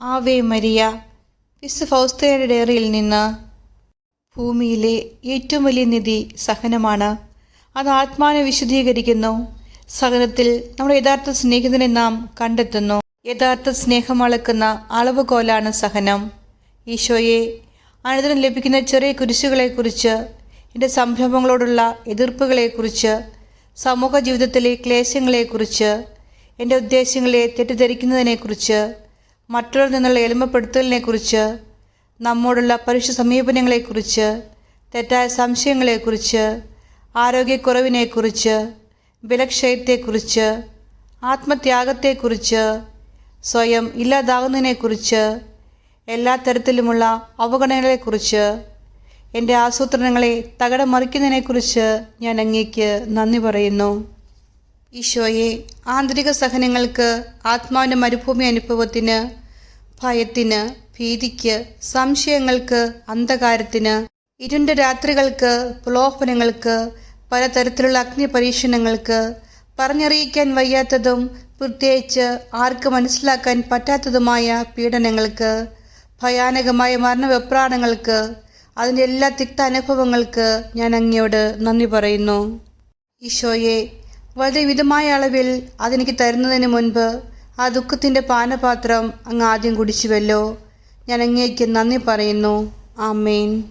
Ave Maria. വിസ് ഫൗസ്തയുടെ ഡയറിയിൽ നിന്ന് ഭൂമിയിലെ ഏറ്റവും വലിയ നിധി സഹനമാണ്. അത് ആത്മാനെ വിശദീകരിക്കുന്നു സഹനത്തിൽ നമ്മുടെ യഥാർത്ഥ സ്നേഹിതനെ നാം കണ്ടെത്തുന്നു. യഥാർത്ഥ സ്നേഹം അളക്കുന്ന അളവുകോലാണ് സഹനം. ഈശോയെ അനുദിനം ലഭിക്കുന്ന ചെറിയ കുരിശുകളെക്കുറിച്ച് എന്റെ സംരംഭങ്ങളോടുള്ള എതിർപ്പുകളെക്കുറിച്ച് സമൂഹ ജീവിതത്തിലെ ക്ലേശങ്ങളെക്കുറിച്ച് എന്റെ ഉദ്ദേശങ്ങളെ തെറ്റിദ്ധരിക്കുന്നതിനെക്കുറിച്ച് മറ്റുള്ളവരിൽ നിന്നുള്ള എളിമപ്പെടുത്തലിനെക്കുറിച്ച് നമ്മോടുള്ള പരുഷ സമീപനങ്ങളെക്കുറിച്ച് തെറ്റായ സംശയങ്ങളെക്കുറിച്ച് ആരോഗ്യക്കുറവിനെക്കുറിച്ച് വിലക്ഷയത്തെക്കുറിച്ച് ആത്മത്യാഗത്തെക്കുറിച്ച് സ്വയം ഇല്ലാതാകുന്നതിനെക്കുറിച്ച് എല്ലാ തരത്തിലുമുള്ള അവഗണനകളെക്കുറിച്ച് എന്റെ ആസൂത്രണങ്ങളെ തകടം മറിക്കുന്നതിനെക്കുറിച്ച് ഞാൻ അങ്ങേക്ക് നന്ദി പറയുന്നു. ഈശോയെ ആന്തരിക സഹനങ്ങൾക്ക് ആത്മാവിന്റെ മരുഭൂമി അനുഭവത്തിന് ഭയത്തിന് ഭീതിക്ക് സംശയങ്ങൾക്ക് അന്ധകാരത്തിന് ഇരുണ്ട രാത്രികൾക്ക് പ്രലോഭനങ്ങൾക്ക് പലതരത്തിലുള്ള അഗ്നി പരീക്ഷണങ്ങൾക്ക് പറഞ്ഞറിയിക്കാൻ വയ്യാത്തതും പ്രത്യേകിച്ച് ആർക്ക് മനസ്സിലാക്കാൻ പറ്റാത്തതുമായ പീഡനങ്ങൾക്ക് ഭയാനകമായ മരണവെപ്രാണങ്ങൾക്ക് അതിന്റെ എല്ലാ തിക്ത അനുഭവങ്ങൾക്ക് ഞാൻ അങ്ങയോട് നന്ദി പറയുന്നു. ഈശോയെ വളരെ വിധമായ അളവിൽ അതെനിക്ക് തരുന്നതിന് മുൻപ് ആ ദുഃഖത്തിന്റെ പാനപാത്രം അങ്ങ് ആദ്യം കുടിച്ചുവല്ലോ. ഞാൻ അങ്ങേക്ക് നന്ദി പറയുന്നു. ആമേൻ.